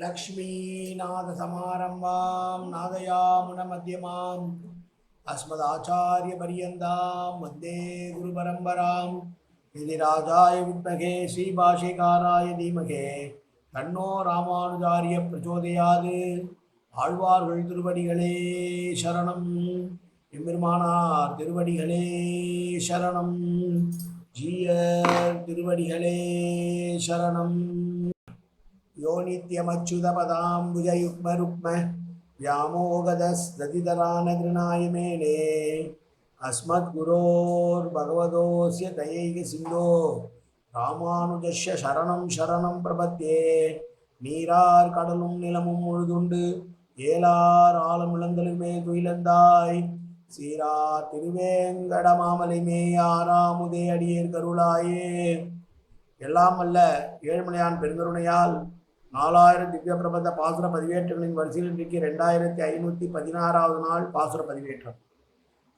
लक्ष्मीनाथसमारम्भां नादयामुनमध्यमाम् अस्मदाचार्यपर्यन्तां वन्दे गुरुपरम्पराम् यदि राजाय विद्महे श्रीभाषिकाराय धीमहे தன்னோ ராமானுஜாரிய பிரச்சோதயாது ஆழ்வார்கள் திருவடிகளே சரணம் எம்பெருமானார் திருவடிகளே சரணம் ஜீயர் திருவடிகளே சரணம் யோ நித்யமச்சுதபதாம்புஜயுக்மருக்ம व्यामोगदस्तदितरानगृणाय मेने अस्मद्गुरोर्भगवतोऽस्य दयैकसिन्धो ராமானுஜஸ்ய சரணம் சரணம் பிரபத்தே நீரார் கடலும் நிலமும் முழுதுண்டு ஏலார் ஆலம் இளந்தலுமே துயிலந்தாய் சீரா திருவேங்கட மாமலை மேயாராமுதே அடியேர் கருளாயே எல்லாம் அல்ல ஏழுமலையான் பெருங்கருணையால் நாலாயிரம் திவ்ய பிரபந்த பாசுர பதிவேற்றங்களின் வரிசையில் இன்றைக்கு ரெண்டாயிரத்தி ஐநூற்றி பதினாறாவது நாள் பாசுர பதிவேற்றம்.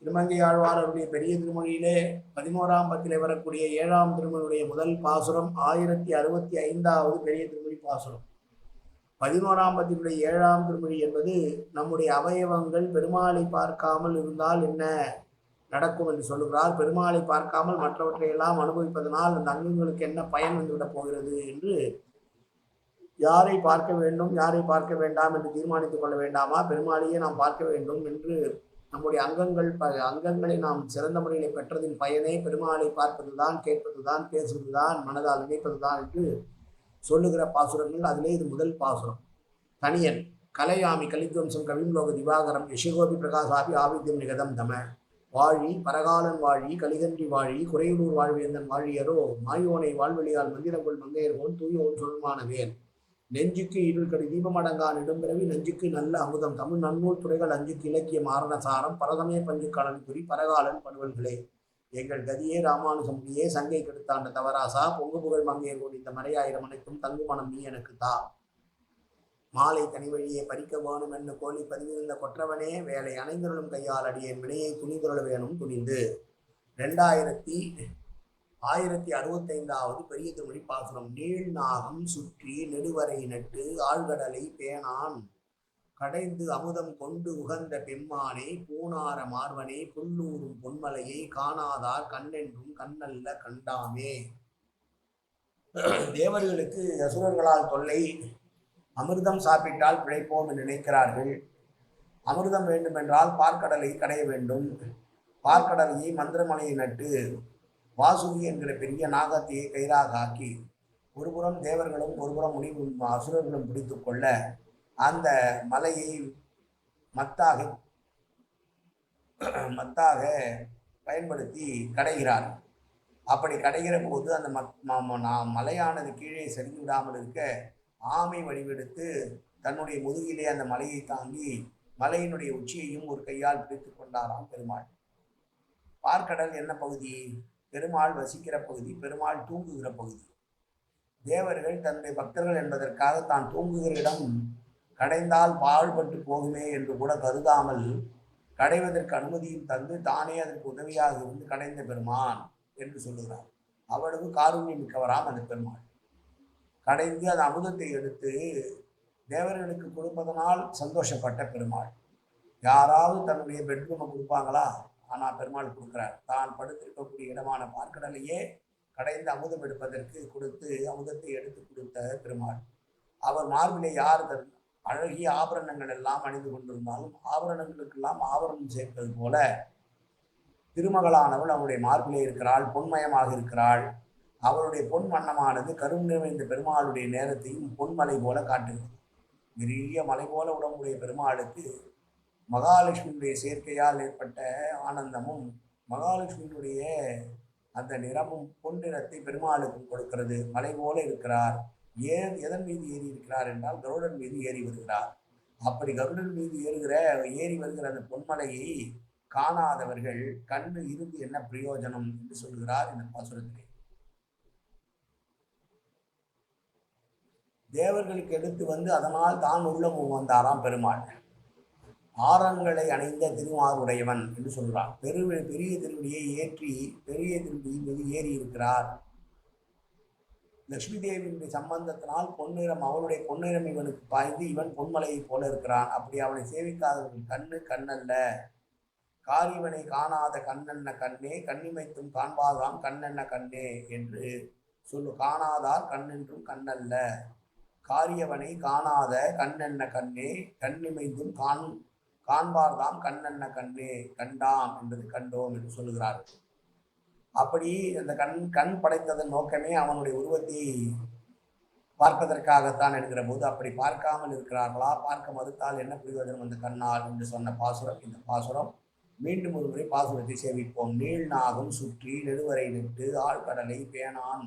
திருமங்கை ஆழ்வார் அவருடைய பெரிய திருமொழியிலே பதினோராம் பத்திலே வரக்கூடிய ஏழாம் திருமொழியுடைய முதல் பாசுரம் ஆயிரத்தி அறுபத்தி ஐந்தாவது பெரிய திருமொழி பாசுரம். பதினோராம் பத்தினுடைய ஏழாம் திருமொழி என்பது நம்முடைய அவயவங்கள் பெருமாளை பார்க்காமல் இருந்தால் என்ன நடக்கும் என்று சொல்லுகிறார். பெருமாளை பார்க்காமல் மற்றவற்றை எல்லாம் அனுபவிப்பதனால் அந்த அங்கங்களுக்கு என்ன பயன் வந்துவிடப் போகிறது என்று யாரை பார்க்க வேண்டும் யாரை பார்க்க வேண்டாம் என்று தீர்மானித்துக் கொள்ள வேண்டாமா? பெருமாளையே நாம் பார்க்க வேண்டும் என்று நம்முடைய அங்கங்கள் ப அங்கங்களை நாம் சிறந்த முறையில் பெற்றதின் பயனே பெருமாளை பார்ப்பதுதான் கேட்பதுதான் பேசுவதுதான் மனதால் நினைப்பதுதான் என்று சொல்லுகிற பாசுரங்கள். அதிலே இது முதல் பாசுரம். தனியன் கலையாமி கலித்வம்சம் கவிம்லோக திவாகரம் யசகோபி பிரகாசாபி ஆவித்யம் நிகதம் தம. வாழி பரகாலன் வாழி கலிகன்றி வாழி குறையூர் வாழ்வேந்தன் வாழியரோ மாயோனை வாழ்வெளியால் மந்திரங்கொள் மங்கையர்கோன் தூயோன் சொல்மானவேன் நெஞ்சுக்கு இருள் கடி தீபமடங்கா நெடும்பிறவி நெஞ்சுக்கு நல்ல அமுதம். தமிழ் நன்னூல் துறைகள் அஞ்சுக்கு இலக்கிய மாரணசாரம். பரதமே பஞ்சுக்காலன் குறி பரகாலன் படுவல்களே. எங்கள் கதியே ராமானுசமுடியே சங்கை கெடுத்தாண்ட தவராசா. பொங்கு புகழ் மங்கையர் இந்த மறையாயிரம் அனைத்தும் தங்கு மனம் நீ எனக்கு தா. மாலை தனி வழியே பறிக்க வேணும் என்ன கோழி பதிவிருந்த கொற்றவனே வேலை அணைந்தருளும் கையால் அடியேன் வினையை துணிதருள வேணும் துணிந்து. ரெண்டாயிரத்தி ஆயிரத்தி அறுபத்தைந்தாவது பெரிய தமிழ் பாசுரம் நீள் நாகம் சுற்றி நெடுவரை நட்டு ஆழ்கடலை பேணான். கடைந்து அமுதம் கொண்டு உகந்த பெம்மானே பூனார மார்வனே புல்லூரும் பொன்மலையை காணாதார் கண்ணென்றும் கண்ணல்ல கண்டாமே. தேவர்களுக்கு அசுரர்களால் தொல்லை. அமிர்தம் சாப்பிட்டால் பிழைப்போம் என்று நினைக்கிறார்கள். அமிர்தம் வேண்டுமென்றால் பார்க்கடலை கடைய வேண்டும். பார்க்கடலையை மந்திரமலையை நட்டு வாசுகி என்கிற பெரிய நாகத்தையை கயிறாக ஆக்கி ஒருபுறம் தேவர்களும் ஒருபுறம் முனி அசுரர்களும் பிடித்து கொள்ள அந்த மலையை மத்தாக மத்தாக பயன்படுத்தி கடைகிறார். அப்படி கடைகிற போது அந்த மத் ம- மலையானது கீழே சரிந்து விடாமல் இருக்க ஆமை வடிவெடுத்து தன்னுடைய முதுகிலே அந்த மலையை தாங்கி மலையினுடைய உச்சியையும் ஒரு கையால் பிடித்து கொண்டாராம் பெருமாள். பார்க்கடல் என்ன பகுதி? பெருமாள் வசிக்கிற பகுதி பெருமாள் தூங்குகிற பகுதி. தேவர்கள் தன்னுடைய பக்தர்கள் என்பதற்காக தான் தூங்குகிற இடம். கடைந்தால் பாழ்பட்டு போகுமே என்று கூட கருதாமல் கடைவதற்கு அனுமதியும் தந்து தானே அதற்கு உதவியாக இருந்து கடைந்த பெருமான் என்று சொல்லுகிறார். அவ்வளவு காருண்யம் மிக்கவராம் அந்த பெருமாள். கடைந்து அந்த அமுதத்தை எடுத்து தேவர்களுக்கு கொடுப்பதனால் சந்தோஷப்பட்ட பெருமாள். யாராவது தன்னுடைய பெட்ரூமை கொடுப்பாங்களா? ஆனால் பெருமாள் கொடுக்கிறார். தான் படுத்திருக்கக்கூடிய இடமான பார்க்கடலையே கடைந்து அமுதம் எடுப்பதற்கு கொடுத்து அமுதத்தை எடுத்து கொடுத்த பெருமாள். அவர் மார்பிலே யார் அழகிய ஆபரணங்கள் எல்லாம் அணிந்து கொண்டிருந்தாலும் ஆபரணங்களுக்கெல்லாம் ஆபரணம் சேர்ப்பது போல திருமகளானவள் அவருடைய மார்பிலே இருக்கிறாள் பொன்மயமாக இருக்கிறாள். அவருடைய பொன் வண்ணமானது கரும் நிறைந்த பெருமாளுடைய நேரத்தையும் பொன்மலை போல காட்டுகிறது. பெரிய மலை போல உடம்புடைய பெருமாளுக்கு மகாலட்சுமியுடைய சேர்க்கையால் ஏற்பட்ட ஆனந்தமும் மகாலட்சுமியினுடைய அந்த நிறமும் பொன் நிறத்தை பெருமாளுக்கு கொடுக்கிறது. மலை போல இருக்கிறார். ஏன் எதன் மீது ஏறி இருக்கிறார் என்றால் கருடன் மீது ஏறி வருகிறார். அப்படி கருடன் மீது ஏறுகிற ஏறி வருகிற அந்த பொன்மலையை காணாதவர்கள் கண்ணு இருந்து என்ன பிரயோஜனம் என்று சொல்கிறார் இந்த பாசுரத்திலே. தேவர்களுக்கு எடுத்து வந்து அதனால் தான் உள்ளமும் வந்தாராம் பெருமாள். ஆரங்களை அணைந்த திருமாருடையவன் என்று சொல்கிறான் பெரு பெரிய திருவடியை ஏற்றி பெரிய திருவடி மீது ஏறி இருக்கிறார் லக்ஷ்மி தேவியினுடைய சம்பந்தத்தினால் பொன்னிறம் அவளுடைய பொன்னிறம் இவனுக்கு பாய்ந்து இவன் பொன்மலையை போல இருக்கிறான். அப்படி அவனை சேவிக்காதவன் கண்ணு கண்ணல்ல. காரிவனை காணாத கண்ணென்ன கண்ணே கண்ணிமைத்தும் காண்பாதாம் கண்ணென்ன கண்ணே என்று சொல்லு காணாதார் கண்ணென்றும் கண்ணல்ல. காரியவனை காணாத கண்ணென்ன கண்ணே கண்ணிமைந்தும் காண் காண்பார்தாம் கண்ணென்ன கண்ணே கண்டாம் என்பது கண்டோம் என்று சொல்லுகிறார்கள். அப்படி அந்த கண் கண் படைத்ததன் நோக்கமே அவனுடைய உருவத்தை பார்ப்பதற்காகத்தான் என்கிற போது அப்படி பார்க்காமல் இருக்கிறார்களா? பார்க்க மறுத்தால் என்ன பிரயோஜனம் அந்த கண்ணால் என்று சொன்ன பாசுரம் இந்த பாசுரம். மீண்டும் ஒரு முறை பாசுரத்தை சேவிப்போம் நீள் நாகம் சுற்றி நெடுவரை நெட்டு ஆழ்கடலை பேணான்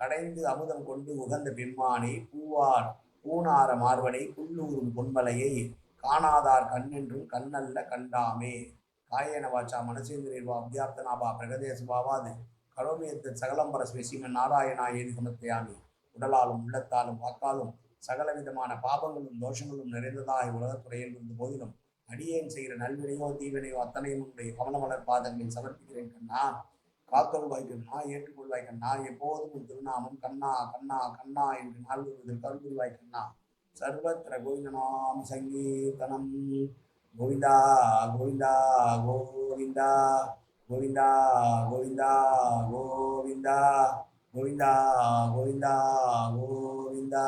கடைந்து அமுதம் கொண்டு உகந்த பெம்மானை பூவார் பூனார மார்வனை புல்லூரும் பொன்மலையை காணாதார் கண்ணென்றும் கண்ணல்ல கண்டாமே. காயன வாச்சா மனசேந்திரேர்வா அத்தியாப்தனாபா பிரகதேசபாவாது கரோமியத்து சகலம்பர ஸ்வசிமன் நாராயணா ஏது சமர்ப்பயாமி உடலாலும் உள்ளத்தாலும் வாக்காலும் சகலவிதமான பாபங்களும் தோஷங்களும் நிறைந்ததாய் உலகத்துறையில் இருந்த போதிலும் அடியேன் செய்கிற நல்வினையோ தீவினையோ அத்தனையும் உன்னுடைய கமலமலர் பாதங்களில் சமர்ப்பிக்கிறேன் கண்ணா. காத்தொழுவாய் கண்ணா ஏற்றுக்கொள்வாய் கண்ணா. எப்போதும் திருநாமம் கண்ணா கண்ணா கண்ணா என்று நாள் வருவதில் கண்ணா. சர்வத்திர கோவிந்தநாம சங்கீர்த்தனம். கோவிந்தா கோவிந்தா கோவிந்தா கோவிந்தா கோவிந்தா கோவிந்தா கோவிந்தா கோவிந்தா கோவிந்தா.